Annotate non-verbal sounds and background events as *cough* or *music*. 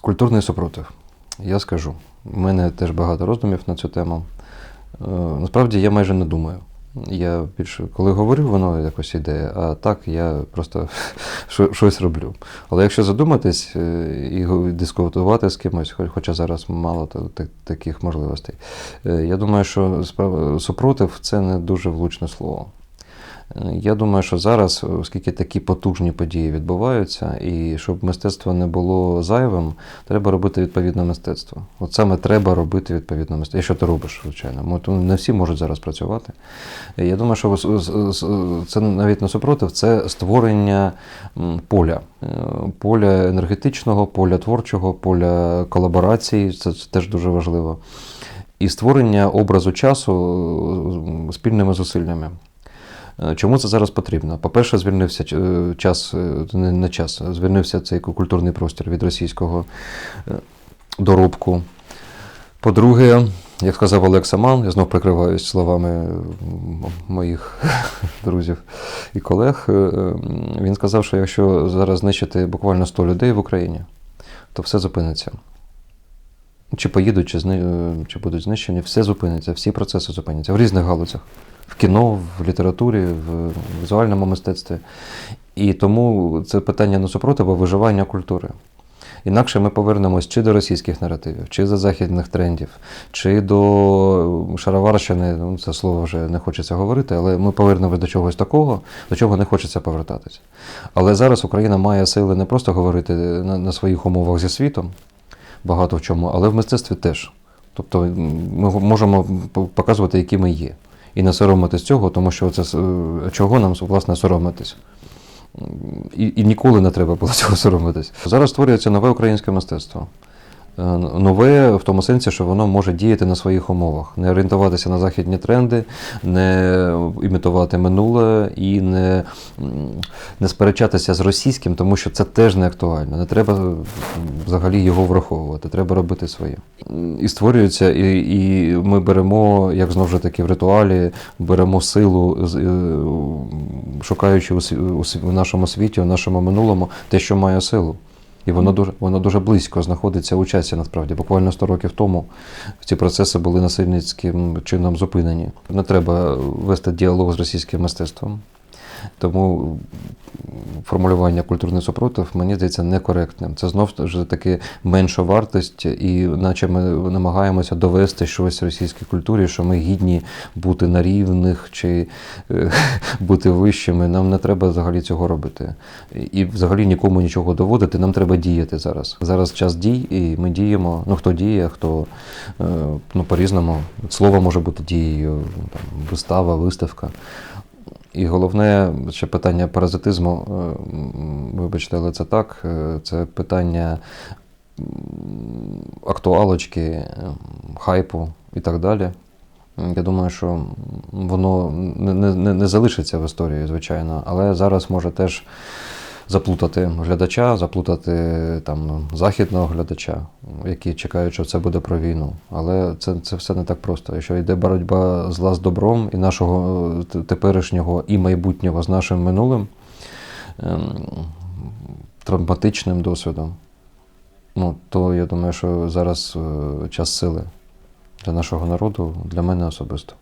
Культурний супротив. Я скажу. У мене теж багато роздумів на цю тему. Е, Насправді я майже не думаю. Я більше, коли говорю, воно якось іде, а так я просто *laughs* щось роблю. Але якщо задуматись е, і дискутувати з кимось, хоча зараз мало та- та- таких можливостей, е, я думаю, що супротив це не дуже влучне слово. Я думаю, що зараз, оскільки такі потужні події відбуваються, і щоб мистецтво не було зайвим, треба робити відповідне мистецтво. От саме треба робити відповідне мистецтво. Якщо ти робиш, звичайно. Не всі можуть зараз працювати. Я думаю, що це навіть не супротив, це створення поля. Е, Поля енергетичного, поля творчого, поля колаборації. Це це теж дуже важливо. І створення образу часу е, спільними зусиллями. Е, Чому це зараз потрібно? По-перше, звільнився е, час, е, не не час, звільнився цей культурний простір від російського доробку. По-друге, як сказав Олег Саман, я знов прикриваюсь словами моїх *laughs* друзів і колег. Він сказав, що якщо зараз знищити буквально 100 людей в Україні, то все зупиниться. Чи поїдуть, чи, зни... е, чи будуть знищені, все зупиниться, всі процеси зупиняться в різних галузях. В кіно, в літературі, в візуальному мистецтві. І тому це питання не виживання культури. Інакше ми повернемось чи до російських наративів, чи до західних трендів, чи до шароварщини, ну це слово вже не хочеться говорити, але ми повернемось до чогось такого, до чого не хочеться повертатися. Але зараз Україна має сили не просто говорити на, на своїх умовах зі світом, багато в чому, але в мистецтві теж. Тобто ми можемо показувати, які ми є. І не соромитись цього, тому що це е, чого нам власне соромитись. І, і ніколи не треба було *laughs* цього соромитись. Зараз створюється нове українське мистецтво. Е, Нове в тому сенсі, що воно може діяти на своїх умовах, не орієнтуватися на західні тренди, не імітувати минуле і не, не сперечатися з російським, тому що це теж не актуально. Не треба взагалі його враховувати, треба робити своє. І створюється, і, і ми беремо, як знову ж таки в ритуалі, беремо силу, е, шукаючи у, у в нашому світі, у нашому минулому, те, що має силу. І воно дуже, воно дуже близько знаходиться у часі, насправді. Буквально 100 років тому ці процеси були насильницьким чином зупинені. Не треба вести діалог з російським мистецтвом. Тому формулювання культурний супротив, мені здається, некоректним. Це знов ж таки менша вартість, і наче ми намагаємося довести щось російській культурі, що ми гідні бути на рівних чи е, *laughs* бути вищими. Нам не треба взагалі цього робити. І взагалі нікому нічого доводити. Нам треба діяти зараз. Зараз час дій, і ми діємо. Ну хто діє, хто е, ну по-різному. Слово може бути дією, там, вистава, виставка. І головне ще питання паразитизму, е, вибачте, але це так. е, Це питання актуалочки, е, хайпу і так далі. Я думаю, що воно не, не, не- не залишиться в історії, звичайно, але зараз може теж заплутати глядача, заплутати там західного глядача, які чекають, що це буде про війну. Але це, це все не так просто. Якщо йде боротьба зла з добром і нашого е, теперішнього і майбутнього з нашим минулим ем, травматичним досвідом, ну, то я думаю, що зараз е, час сили для нашого народу, для мене особисто.